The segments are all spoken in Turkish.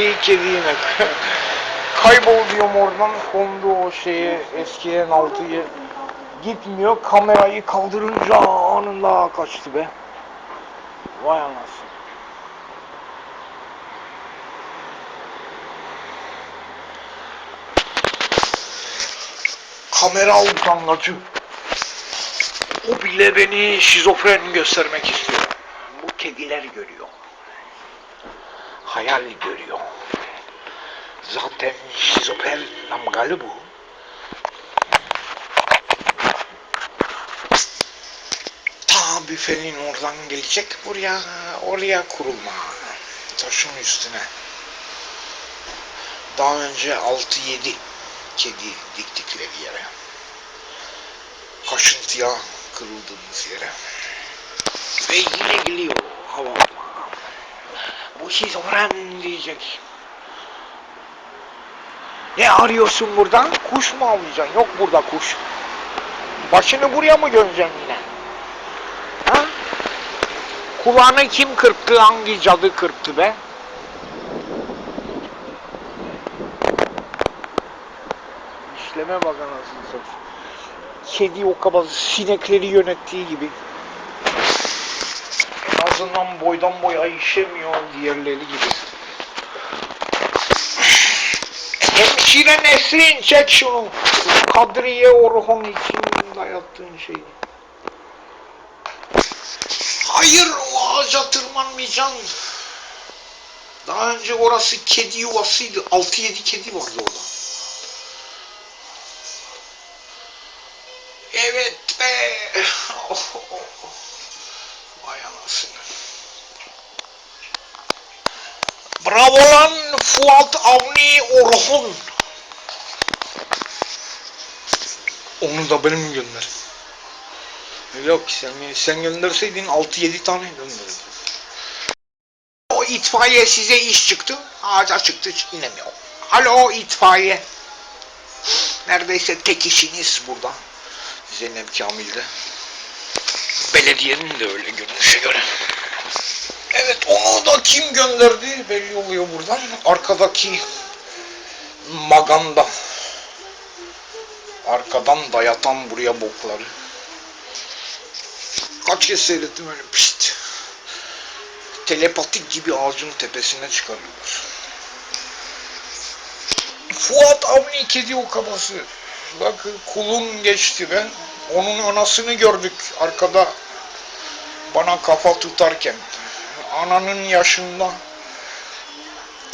İyi kedi yine. Kaybol diyorum oradan kondu o şeye eski N6'yı. Gitmiyor kamerayı kaldırınca anında kaçtı be. Vay anasını. Kamera utangacı. O bile beni şizofren göstermek istiyor. Bu kediler görüyor. Hayal görüyor. Zaten şizofren damgalı bu. Ta büfenin oradan gelecek buraya, oraya kurulma. Taşın üstüne. Daha önce 6-7 kedi diktikleri yere. Kaşıntıya kırıldığımız yere. Ve yine geliyor hava. Bu şizofren diyecek. Ne arıyorsun buradan? Kuş mu avlayacaksın? Yok burada kuş. Başını buraya mı gömeceksin yine? Ha? Kulağını kim kırptı? Hangi cadı kırptı be? İşleme bak anasını satayım. Kedi o kadar sinekleri yönettiği gibi. Azından boydan boya işemiyor diğerleri gibi. Hemşire Nesrin çek şunu. Kadriye Orhon için dayattığın şeyi. Hayır o ağaca tırmanmayacaksın. Daha önce orası kedi yuvasıydı. 6-7 kedi vardı orada. Avni Orhun. Onu da benim gönder. Yok sen, sen gönderseydin 6-7 tane gönderirdin. O itfaiye size iş çıktı. Ağaca çıktı inemiyor. Alo itfaiye. Neredeyse tek işiniz burada. Zeynep Kamil'de. Belediyenin de öyle görünüşe göre. Evet onu da kim gönderdi belli oluyor buradan. Arkadaki maganda. Arkadan dayatan buraya bokları. Kaç kez seyrettim öyle pişt. Telepatik gibi ağacın tepesine çıkarıyorlar. Fuat Avni kedi okabası. Bak kulun geçti be. Onun anasını gördük arkada bana kafa tutarken. Ananın yaşında.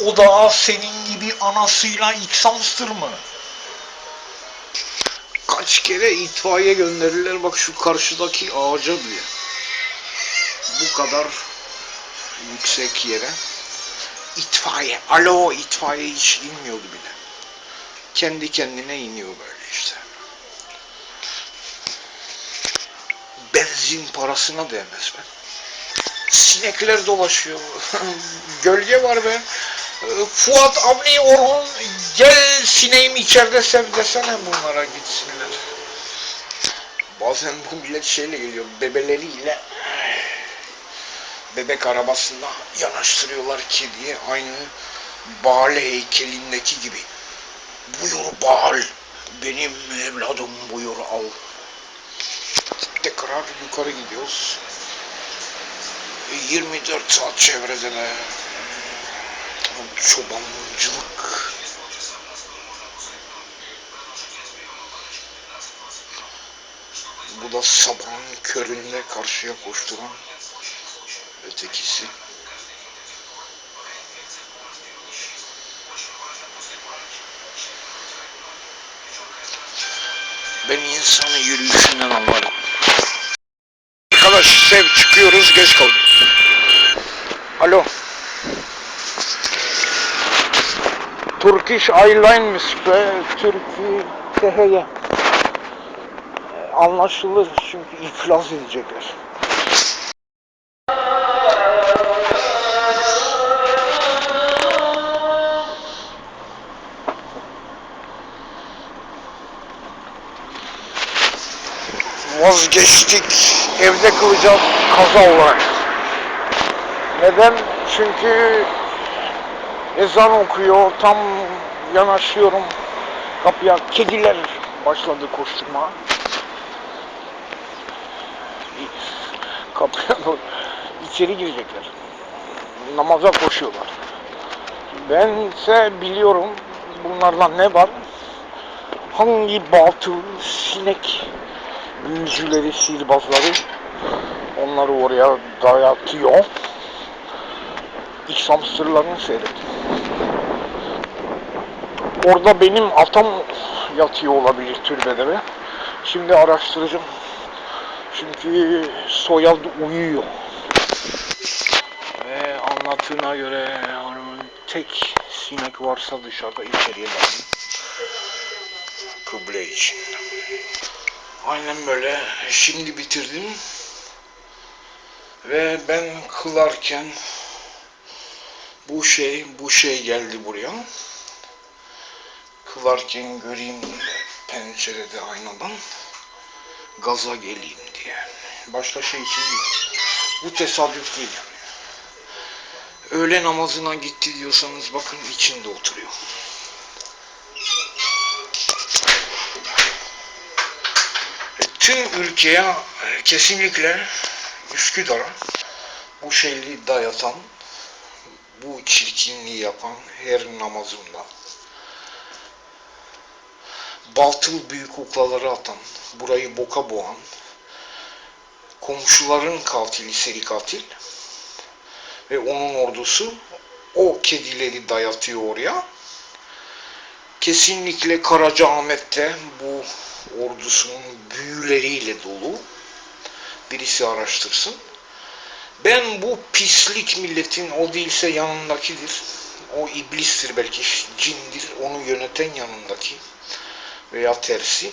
O da senin gibi anasıyla iksamstır mı? Kaç kere itfaiye gönderirler bak şu karşıdaki ağaca bile. Bu kadar yüksek yere. İtfaiye. Alo itfaiye hiç inmiyordu bile. Kendi kendine iniyor böyle işte. Benzin parasına değmez be. Sinekler dolaşıyor. Gölge var be. Ee, Fuat Avni Orhun gel sineğim içeride sev desene bunlara gitsinler. Bazen bu millet şeyle geliyor bebeleriyle bebek arabasında yanaştırıyorlar kediye aynı Baal heykelindeki gibi. Buyur Baal benim evladım buyur al. Tekrar yukarı gidiyoruz. 24 saat çevrede de çobancılık bu da sabahın köründe karşıya koşturan ötekisi. Ben insanı yürüyüşünden anlarım. Arkadaş sev çıkıyoruz geç kaldım alo Turkish Airlines ve Türkiye. Anlaşılır çünkü iflas edecekler. Vazgeçtik. Evde kılacağız kaza olarak. Neden? Çünkü Ezan okuyor. Tam yanaşıyorum. Kapıya kediler başladı koşturma. Kapıya içeri girecekler. Namaza koşuyorlar. Bense biliyorum bunlardan ne var? Hangi batıl sinek büyücüleri, sihirbazları onları oraya dayatıyor. İslam sırlarını seyret. Orada benim atam yatıyor olabilir türbede ve şimdi araştıracağım. Çünkü soyadı uyuyor. Ve anlattığına göre tek sinek varsa dışarıda içeriye dalın. Kıble için. Aynen böyle. Şimdi bitirdim. Ve ben kılarken bu şey, bu şey geldi buraya. Kılarken göreyim pencerede aynadan gaza geleyim diye. Başka şey için değil. Bu tesadüf değil yani. Öğle namazına gitti diyorsanız bakın içinde oturuyor. E, Tüm ülkeye e, kesinlikle Üsküdar'a bu şeyliği dayatan, bu çirkinliği yapan her namazımda baltıl büyük kuklaları atan, burayı boka boğan, komşuların katili, seri katil ve onun ordusu o kedileri dayatıyor oraya. Kesinlikle Karacaahmet'te bu ordusunun büyüleriyle dolu. Birisi araştırsın. Ben bu pislik milletin o değilse yanındakidir. O iblistir belki, cindir. Onu yöneten yanındaki veya tersi.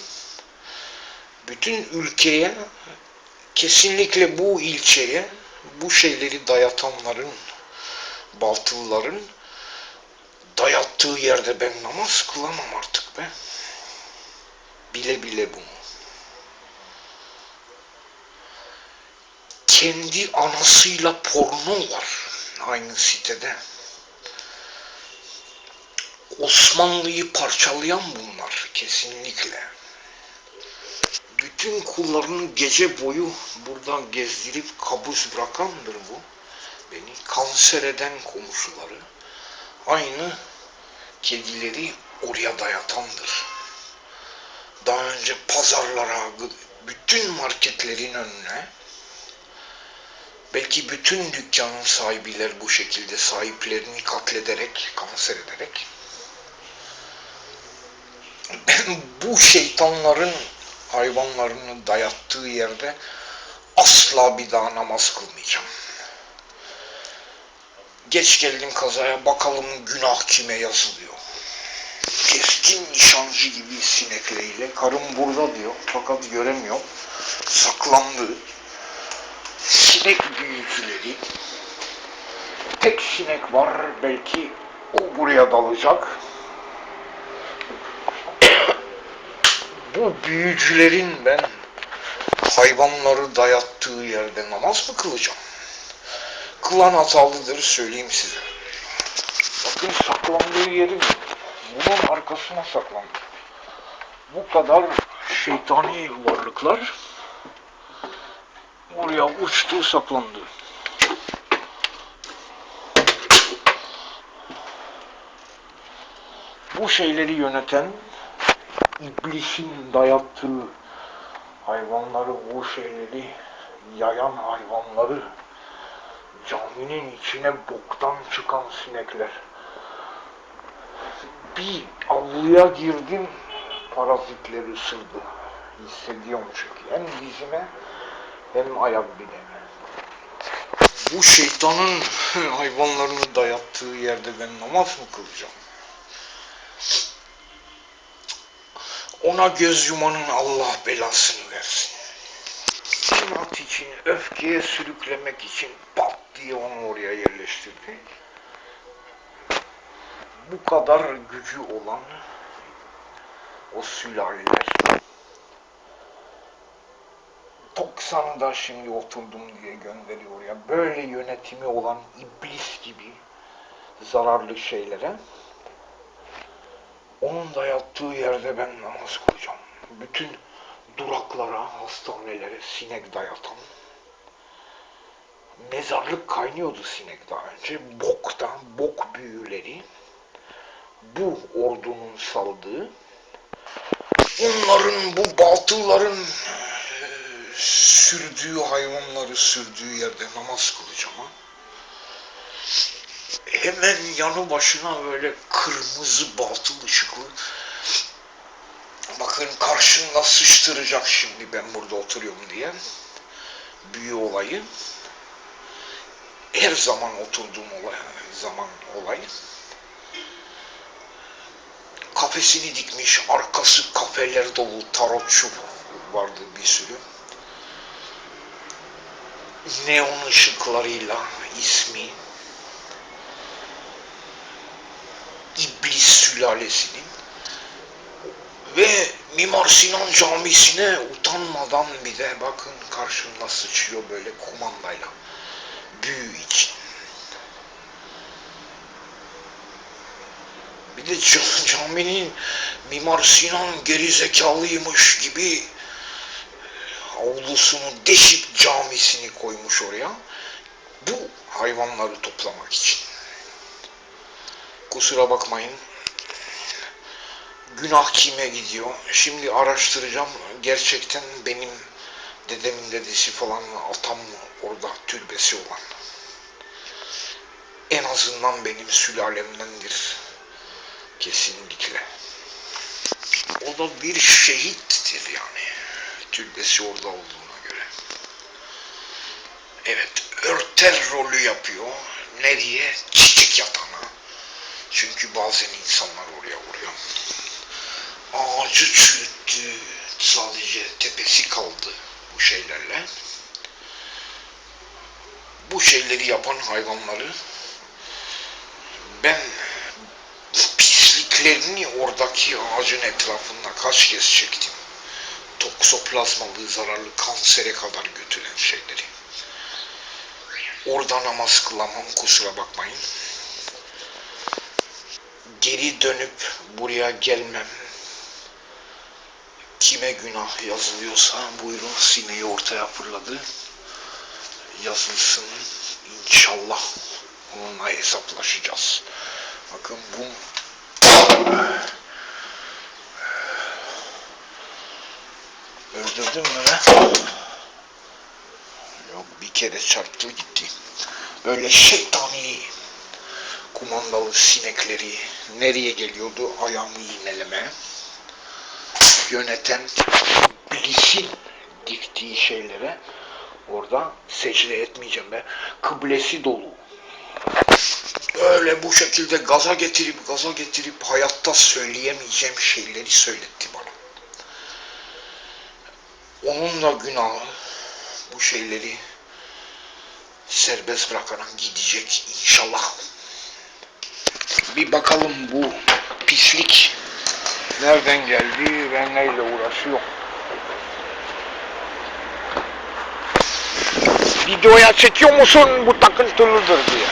Bütün ülkeye kesinlikle bu ilçeye bu şeyleri dayatanların, baltılıların dayattığı yerde ben namaz kılamam artık be. Bile bile bunu. Kendi anasıyla porno var aynı sitede. Osmanlı'yı parçalayan bunlar kesinlikle. Bütün kullarını gece boyu buradan gezdirip kabus bırakandır bu. Beni kanser eden komşuları. Aynı kedileri oraya dayatandır. Daha önce pazarlara, bütün marketlerin önüne belki bütün dükkanın sahibiler bu şekilde sahiplerini katlederek, kanser ederek bu şeytanların hayvanlarını dayattığı yerde asla bir daha namaz kılmayacağım. Geç geldim kazaya bakalım günah kime yazılıyor. Keskin nişancı gibi sinekleriyle karım burada diyor fakat göremiyor. Saklandı. Sinek büyücüleri. Tek sinek var belki o buraya dalacak. bu büyücülerin ben hayvanları dayattığı yerde namaz mı kılacağım? Kılan hatalıdır söyleyeyim size. Bakın saklandığı yeri bunun arkasına saklandı. Bu kadar şeytani varlıklar oraya uçtu saklandı. Bu şeyleri yöneten iblisin dayattığı hayvanları, o şeyleri yayan hayvanları, caminin içine boktan çıkan sinekler. Bir avluya girdim, parazitleri ısırdı. Hissediyorum çünkü. Hem dizime hem ayak bileğime. Bu şeytanın hayvanlarını dayattığı yerde ben namaz mı kılacağım? Ona göz yumanın Allah belasını versin. Sanat için, öfkeye sürüklemek için pat diye onu oraya yerleştirdi. Bu kadar gücü olan o sülaleler 90'ı da şimdi oturdum diye gönderiyor ya. Böyle yönetimi olan iblis gibi zararlı şeylere. Onun da yattığı yerde ben namaz kılacağım. Bütün duraklara, hastanelere sinek dayatan, mezarlık kaynıyordu sinek daha önce. Boktan, bok büyüleri bu ordunun saldığı onların bu batılların sürdüğü hayvanları sürdüğü yerde namaz kılacağım ha. Hemen yanı başına böyle kırmızı batıl ışıklı. Bakın karşında sıçtıracak şimdi ben burada oturuyorum diye. Büyü olayı. Her zaman oturduğum olay, zaman olay. Kafesini dikmiş arkası kafeler dolu tarotçu vardı bir sürü neon ışıklarıyla ismi İblis sülalesinin ve Mimar Sinan Camisi'ne utanmadan bir de bakın karşımda sıçıyor böyle kumandayla büyü için. Bir de ca- caminin Mimar Sinan gerizekalıymış gibi avlusunu deşip camisini koymuş oraya. Bu hayvanları toplamak için. Kusura bakmayın. Günah kime gidiyor? Şimdi araştıracağım. Gerçekten benim dedemin dedesi falan atam orada türbesi olan. En azından benim sülalemdendir. Kesinlikle. O da bir şehittir yani. Türbesi orada olduğuna göre. Evet, örter rolü yapıyor. Nereye? Çiçek yatağına. Çünkü bazen insanlar oraya vuruyor. Ağacı çürüttü. Sadece tepesi kaldı bu şeylerle. Bu şeyleri yapan hayvanları ben pisliklerini oradaki ağacın etrafında kaç kez çektim. Toksoplazmalı zararlı kansere kadar götüren şeyleri. Orada namaz kılamam kusura bakmayın. Geri dönüp buraya gelmem. Kime günah yazılıyorsa buyurun sineği ortaya fırladı. Yazılsın inşallah. Onunla hesaplaşacağız. Bakın bu Öldürdün mü? Yok bir kere çarptı gitti. Böyle şeytani kumandalı sinekleri nereye geliyordu? Ayağımı iğneleme. Yöneten iblisin diktiği şeylere orada secde etmeyeceğim be. Kıblesi dolu. Öyle bu şekilde gaza getirip gaza getirip hayatta söyleyemeyeceğim şeyleri söyletti bana. Onunla günahı bu şeyleri serbest bırakarak gidecek inşallah bir bakalım bu pislik nereden geldi ve neyle uğraşıyor. Videoya çekiyor musun bu takıntılıdır diye.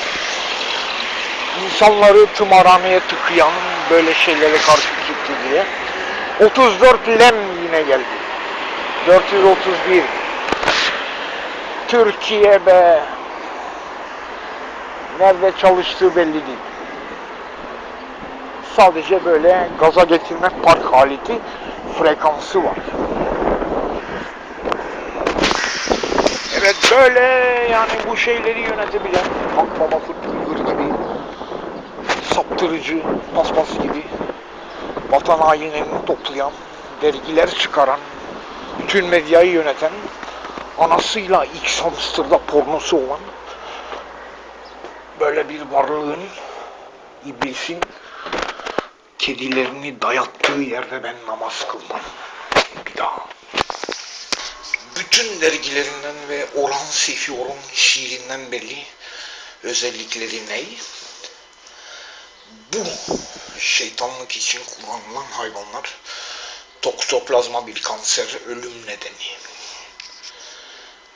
İnsanları tımarhaneye tıkayan böyle şeylere karşı çıktı diye. 34 lem yine geldi. 431 Türkiye be nerede çalıştığı belli değil sadece böyle gaza getirme park aleti frekansı var. Evet böyle yani bu şeyleri yönetebilen halk babası Tılgır gibi saptırıcı paspas gibi vatan hainlerini toplayan dergiler çıkaran bütün medyayı yöneten anasıyla X hamsterda pornosu olan böyle bir varlığın iblisin kedilerini dayattığı yerde ben namaz kılmam. Bir daha. Bütün dergilerinden ve Orhan Seyfi şiirinden belli özellikleri ne? Bu şeytanlık için kullanılan hayvanlar toksoplazma bir kanser ölüm nedeni.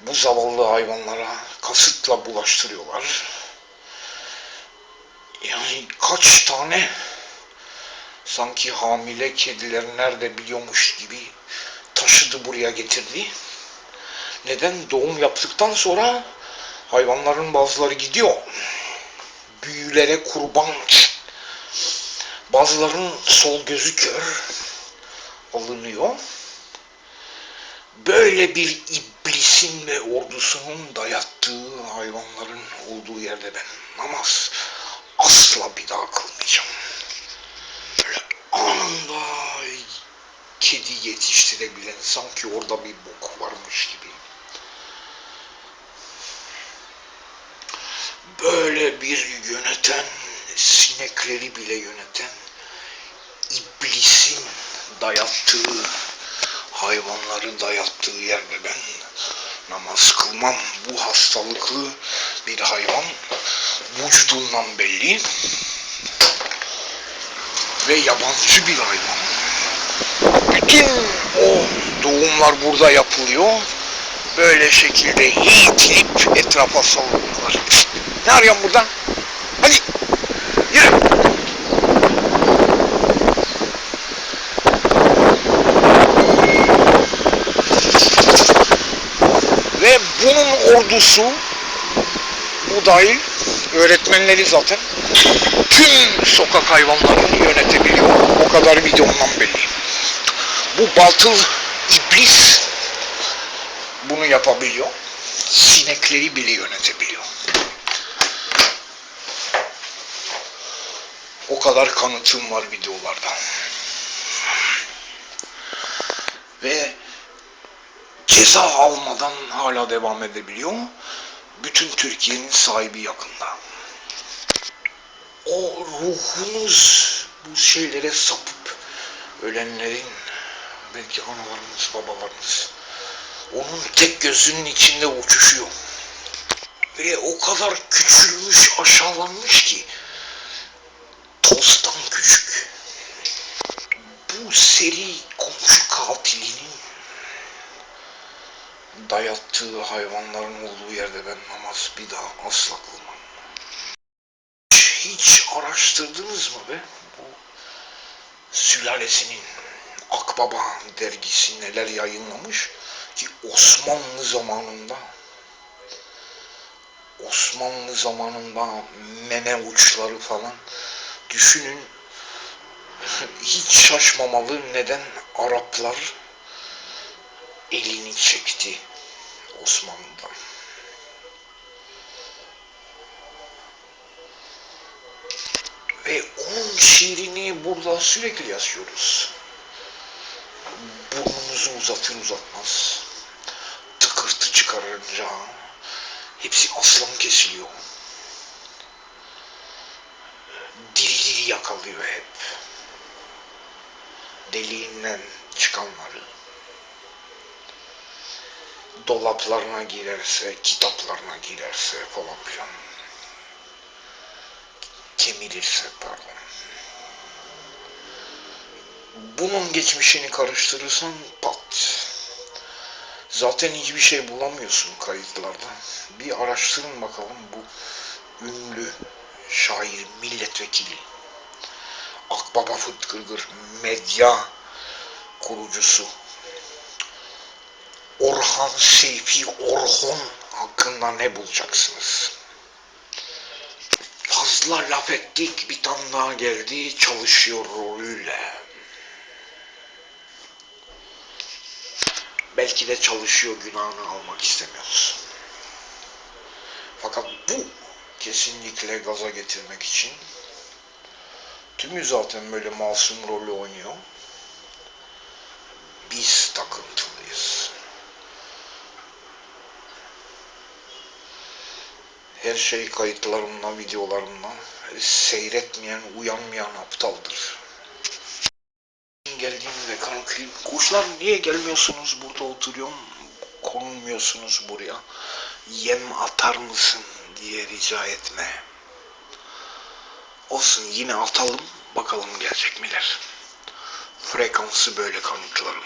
Bu zavallı hayvanlara kasıtla bulaştırıyorlar. Yani birkaç tane sanki hamile kediler nerede biliyormuş gibi taşıdı buraya getirdi. Neden? Doğum yaptıktan sonra hayvanların bazıları gidiyor. Büyülere kurban. Bazılarının sol gözü kör alınıyor. Böyle bir iblisin ve ordusunun dayattığı hayvanların olduğu yerde ben namaz asla bir daha kılmayacağım. Böyle anında kedi yetiştirebilen sanki orada bir bok varmış gibi. Böyle bir yöneten, sinekleri bile yöneten iblisin dayattığı, hayvanları dayattığı yerde ben namaz kılmam. Bu hastalıklı bir hayvan vücudundan belli ve yabancı bir hayvan. Bütün o doğumlar burada yapılıyor. Böyle şekilde eğitilip etrafa salınıyorlar. Ne arıyorsun buradan? Hadi yürü. Ve bunun ordusu dahil öğretmenleri zaten tüm sokak hayvanlarını yönetebiliyor. O kadar videomdan belli. Bu batıl iblis bunu yapabiliyor. Sinekleri bile yönetebiliyor. O kadar kanıtım var videolarda. Ve ceza almadan hala devam edebiliyor. Bütün Türkiye'nin sahibi yakında. O ruhunuz bu şeylere sapıp ölenlerin belki analarınız, babalarınız onun tek gözünün içinde uçuşuyor. Ve o kadar küçülmüş, aşağılanmış ki tozdan küçük. Bu seri komşu katilinin dayattığı hayvanların olduğu yerde ben namaz bir daha asla kılmam. Hiç araştırdınız mı be? Bu sülalesinin Akbaba dergisi neler yayınlamış ki Osmanlı zamanında Osmanlı zamanında meme uçları falan düşünün hiç şaşmamalı neden Araplar elini çekti Osmanlı'dan. Ve onun şiirini burada sürekli yazıyoruz. Burnunuzu uzatır uzatmaz. Tıkırtı çıkarınca hepsi aslan kesiliyor. Diri diri yakalıyor hep. Deliğinden çıkanları. Dolaplarına girerse, kitaplarına girerse falan filan. Kemirirse pardon. Bunun geçmişini karıştırırsan pat. Zaten hiçbir şey bulamıyorsun kayıtlarda. Bir araştırın bakalım bu ünlü şair, milletvekili. Akbaba Fıtkırgır medya kurucusu. Orhan Seyfi Orhon hakkında ne bulacaksınız? Fazla laf ettik bir tane daha geldi çalışıyor rolüyle. Belki de çalışıyor günahını almak istemiyoruz. Fakat bu kesinlikle gaza getirmek için tümü zaten böyle masum rolü oynuyor. Biz takıntılıyız. Her şey kayıtlarımla, videolarımla seyretmeyen, uyanmayan aptaldır. Geldiğimde kanıtlayayım. Kuşlar niye gelmiyorsunuz burada oturuyorum, konulmuyorsunuz buraya. Yem atar mısın diye rica etme. Olsun yine atalım, bakalım gelecek miler. Frekansı böyle kanıtlarım.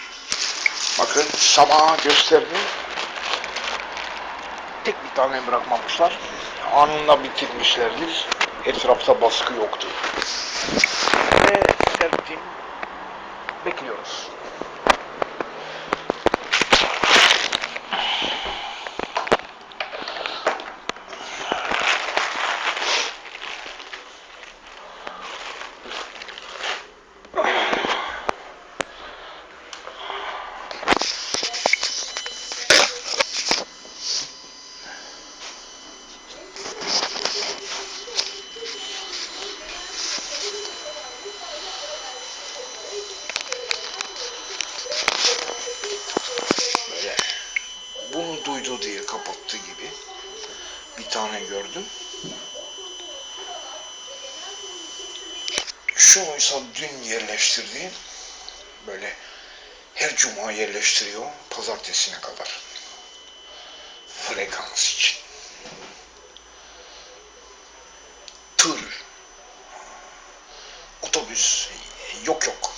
Bakın sabah gösterdim. Tek bir tane bırakmamışlar. Anında bitirmişlerdir. Etrafta baskı yoktu. Ve serptim. Bekliyoruz. Böyle bunu duydu diye kapattı gibi bir tane gördüm. Şunuysa dün yerleştirdiğim böyle her cuma yerleştiriyor pazartesine kadar. Frekans için. Tır, otobüs yok yok.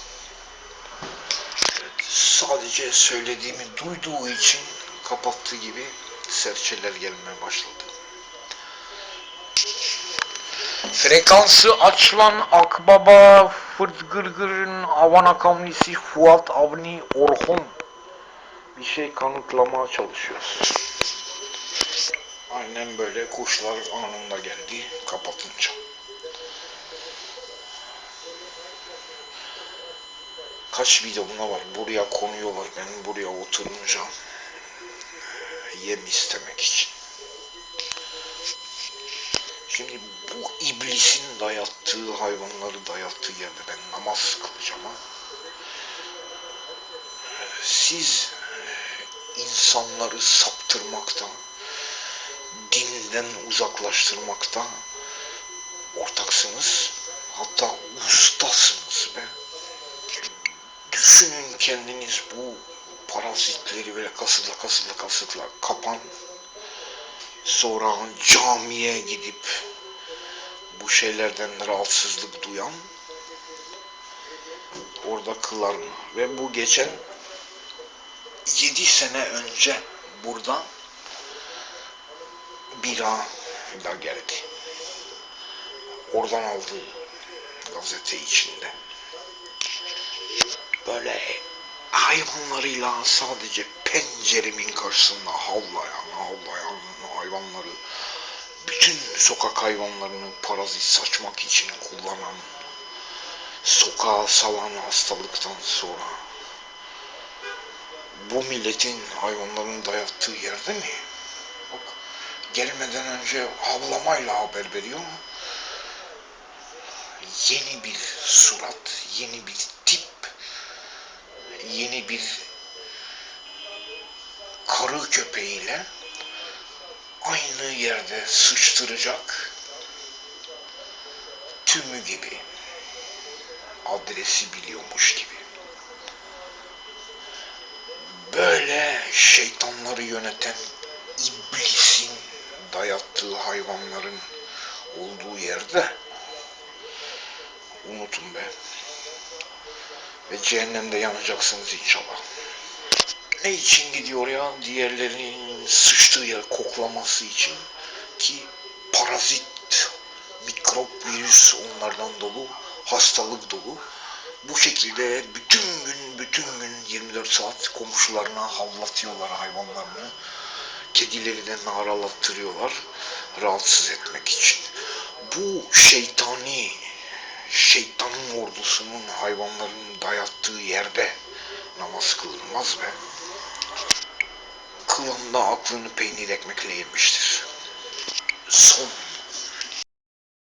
Sadece söylediğimi duyduğu için kapattığı gibi serçeler gelmeye başladı. Frekansı açılan Akbaba, Fırt Gırgır'ın Avan Akamlisi, Fuat Avni, Orhun bir şey kanıtlamaya çalışıyoruz. Aynen böyle kuşlar anında geldi kapatınca. Kaç videomda var. Buraya konuyorlar. Ben buraya oturunca yem istemek için. Şimdi bu iblisin dayattığı hayvanları dayattığı yerde ben namaz kılacağım ha. Siz insanları saptırmakta, dinden uzaklaştırmakta ortaksınız. Hatta ustasınız be. Düşünün kendiniz bu parazitleri böyle kasıtla kasıtla kasıtla kapan. Sonra camiye gidip bu şeylerden rahatsızlık duyan orada kılar mı? Ve bu geçen 7 sene önce burada bira da geldi. Oradan aldığı gazete içinde. Böyle hayvanlarıyla sadece penceremin karşısında havlayan, havlayan hayvanları, bütün sokak hayvanlarını parazit saçmak için kullanan, sokağa salan hastalıktan sonra bu milletin hayvanlarını dayattığı yerde mi? Bak, gelmeden önce havlamayla haber veriyor. Yeni bir surat, yeni bir tip, yeni bir karı köpeğiyle aynı yerde sıçtıracak tümü gibi adresi biliyormuş gibi. Böyle şeytanları yöneten iblisin dayattığı hayvanların olduğu yerde unutun be. Ve cehennemde yanacaksınız inşallah. Ne için gidiyor ya? Diğerlerinin sıçtığı yer koklaması için ki parazit, mikrop, virüs onlardan dolu, hastalık dolu. Bu şekilde bütün gün, bütün gün 24 saat komşularına havlatıyorlar hayvanlarını. Kedileri de naralattırıyorlar rahatsız etmek için. Bu şeytani, şeytanın ordusunun hayvanların dayattığı yerde namaz kılınmaz be. Kılan da aklını peynir ekmekle yemiştir. Son